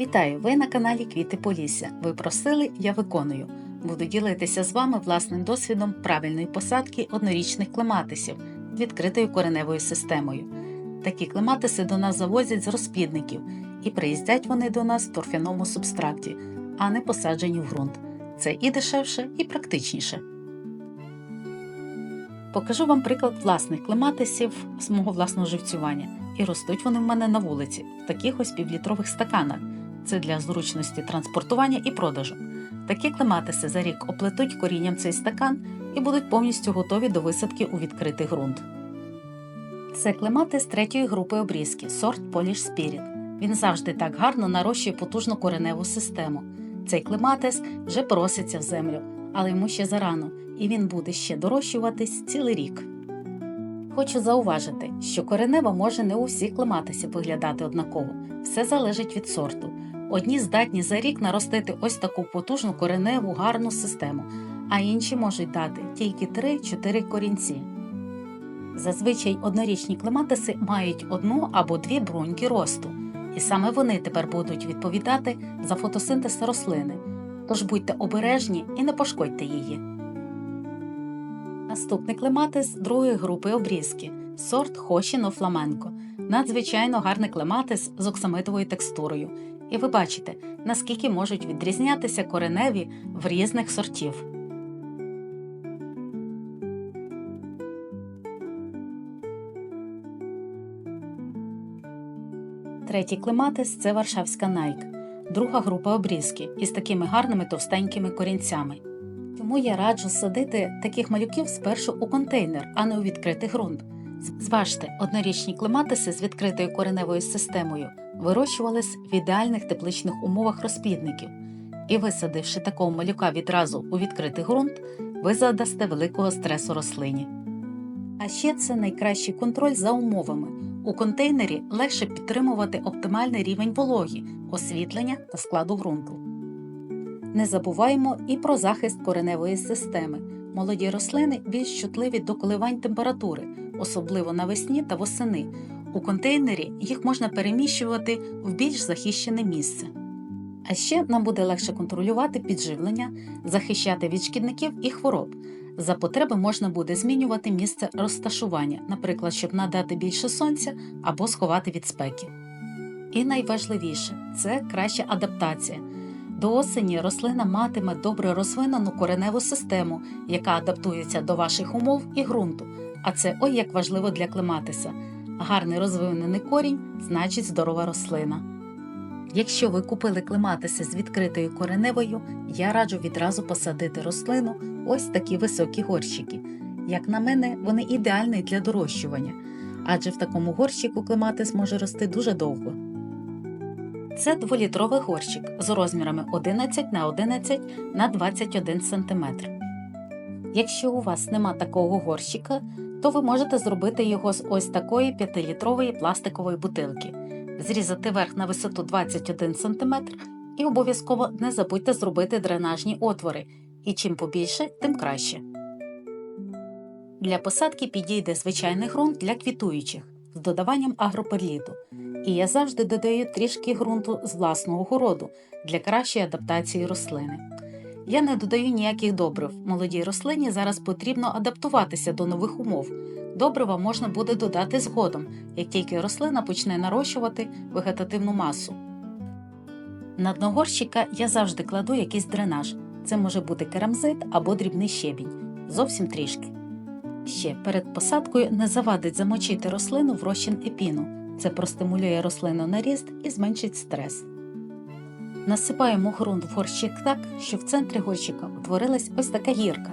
Вітаю! Ви на каналі Квіти Полісся. Ви просили, я виконую. Буду ділитися з вами власним досвідом правильної посадки однорічних клематисів відкритою кореневою системою. Такі клематиси до нас завозять з розплідників, і приїздять вони до нас в торфяному субстраті, а не посаджені в ґрунт. Це і дешевше, і практичніше. Покажу вам приклад власних клематисів з мого власного живцювання. І ростуть вони в мене на вулиці, в таких ось півлітрових стаканах. Це для зручності транспортування і продажу. Такі клематиси за рік оплетуть корінням цей стакан і будуть повністю готові до висадки у відкритий ґрунт. Це клематис третьої групи обрізки сорт Polish Spirit. Він завжди так гарно нарощує потужну кореневу систему. Цей клематис вже проситься в землю, але йому ще зарано, і він буде ще дорощуватись цілий рік. Хочу зауважити, що коренева може не у всіх клематисів виглядати однаково, все залежить від сорту. Одні здатні за рік наростити ось таку потужну кореневу гарну систему, а інші можуть дати тільки 3-4 корінці. Зазвичай однорічні клематиси мають одну або дві бруньки росту, і саме вони тепер будуть відповідати за фотосинтез рослини. Тож будьте обережні і не пошкодьте її. Наступний клематис другої групи обрізки сорт Хошіно Фламенко. Надзвичайно гарний клематис з оксамитовою текстурою. І ви бачите, наскільки можуть відрізнятися кореневі в різних сортів. Третій клематис це Варшавська Найк, друга група обрізки із такими гарними товстенькими корінцями. Тому я раджу садити таких малюків спершу у контейнер, а не у відкритий ґрунт. Зважте, однорічні клематиси з відкритою кореневою системою вирощувались в ідеальних тепличних умовах розплідників, і висадивши такого малюка відразу у відкритий ґрунт, ви задасте великого стресу рослині. А ще це найкращий контроль за умовами. У контейнері легше підтримувати оптимальний рівень вологі, освітлення та складу ґрунту. Не забуваємо і про захист кореневої системи. Молоді рослини більш чутливі до коливань температури, особливо навесні та восени. У контейнері їх можна переміщувати в більш захищене місце. А ще нам буде легше контролювати підживлення, захищати від шкідників і хвороб. За потреби можна буде змінювати місце розташування, наприклад, щоб надати більше сонця або сховати від спеки. І найважливіше це краща адаптація. До осені рослина матиме добре розвинену кореневу систему, яка адаптується до ваших умов і ґрунту. А це ой як важливо для клематиса. Гарний розвинений корінь значить здорова рослина. Якщо ви купили клематиси з відкритою кореневою, я раджу відразу посадити рослину ось такі високі горщики. Як на мене, вони ідеальні для дорощування, адже в такому горщику клематис може рости дуже довго. Це дволітровий горщик з розмірами 11 на 11 на 21 см. Якщо у вас нема такого горщика, то ви можете зробити його з ось такої 5-літрової пластикової бутилки, зрізати верх на висоту 21 см і обов'язково не забудьте зробити дренажні отвори, і чим побільше, тим краще. Для посадки підійде звичайний ґрунт для квітуючих з додаванням агроперліту. І я завжди додаю трішки ґрунту з власного городу для кращої адаптації рослини. Я не додаю ніяких добрив. Молодій рослині зараз потрібно адаптуватися до нових умов. Добрива можна буде додати згодом, як тільки рослина почне нарощувати вегетативну масу. На дно горщика я завжди кладу якийсь дренаж. Це може бути керамзит або дрібний щебінь, зовсім трішки. Ще перед посадкою не завадить замочити рослину в розчин епіну. Це простимулює рослину на ріст і зменшить стрес. Насипаємо ґрунт в горщик так, щоб в центрі горщика утворилась ось така гірка.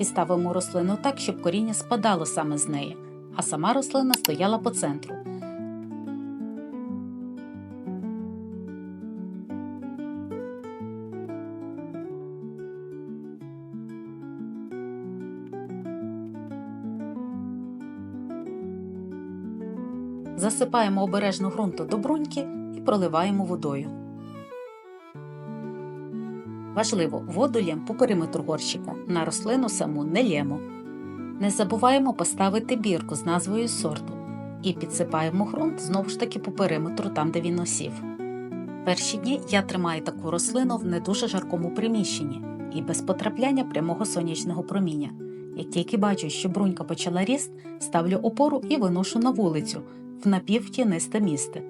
І ставимо рослину так, щоб коріння спадало саме з неї, а сама рослина стояла по центру. Засипаємо обережно ґрунту до бруньки і проливаємо водою. Важливо, воду лємо по периметру горщика, на рослину саму не лємо. Не забуваємо поставити бірку з назвою сорту і підсипаємо ґрунт знову ж таки по периметру, там де він осів. Перші дні я тримаю таку рослину в не дуже жаркому приміщенні і без потрапляння прямого сонячного проміння. Як тільки бачу, що брунька почала ріст, ставлю опору і виношу на вулицю в напівтінисте місце.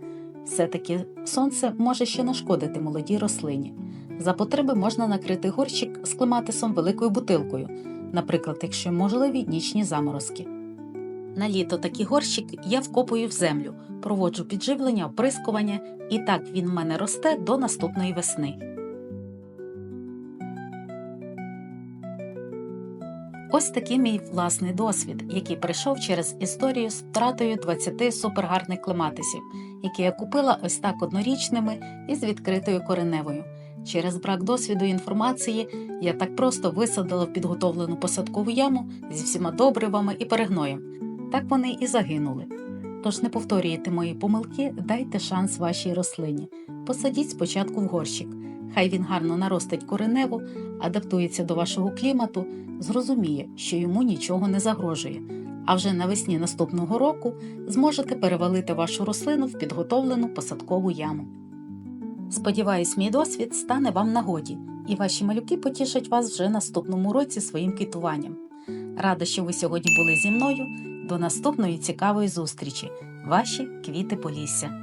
Все-таки сонце може ще нашкодити молодій рослині. За потреби можна накрити горщик з клематисом великою бутилкою, наприклад, якщо можливі нічні заморозки. На літо такий горщик я вкопую в землю, проводжу підживлення, оприскування, і так він в мене росте до наступної весни. Ось такий мій власний досвід, який прийшов через історію з втратою 20 супергарних клематисів, які я купила ось так однорічними і з відкритою кореневою. Через брак досвіду і інформації я так просто висадила в підготовлену посадкову яму зі всіма добривами і перегноєм. Так вони і загинули. Тож не повторюйте мої помилки, дайте шанс вашій рослині. Посадіть спочатку в горщик. Хай він гарно наростить кореневу, адаптується до вашого клімату, зрозуміє, що йому нічого не загрожує. А вже навесні наступного року зможете перевалити вашу рослину в підготовлену посадкову яму. Сподіваюсь, мій досвід стане вам нагоді, і ваші малюки потішать вас вже наступному році своїм квітуванням. Рада, що ви сьогодні були зі мною. До наступної цікавої зустрічі. Ваші квіти Полісся.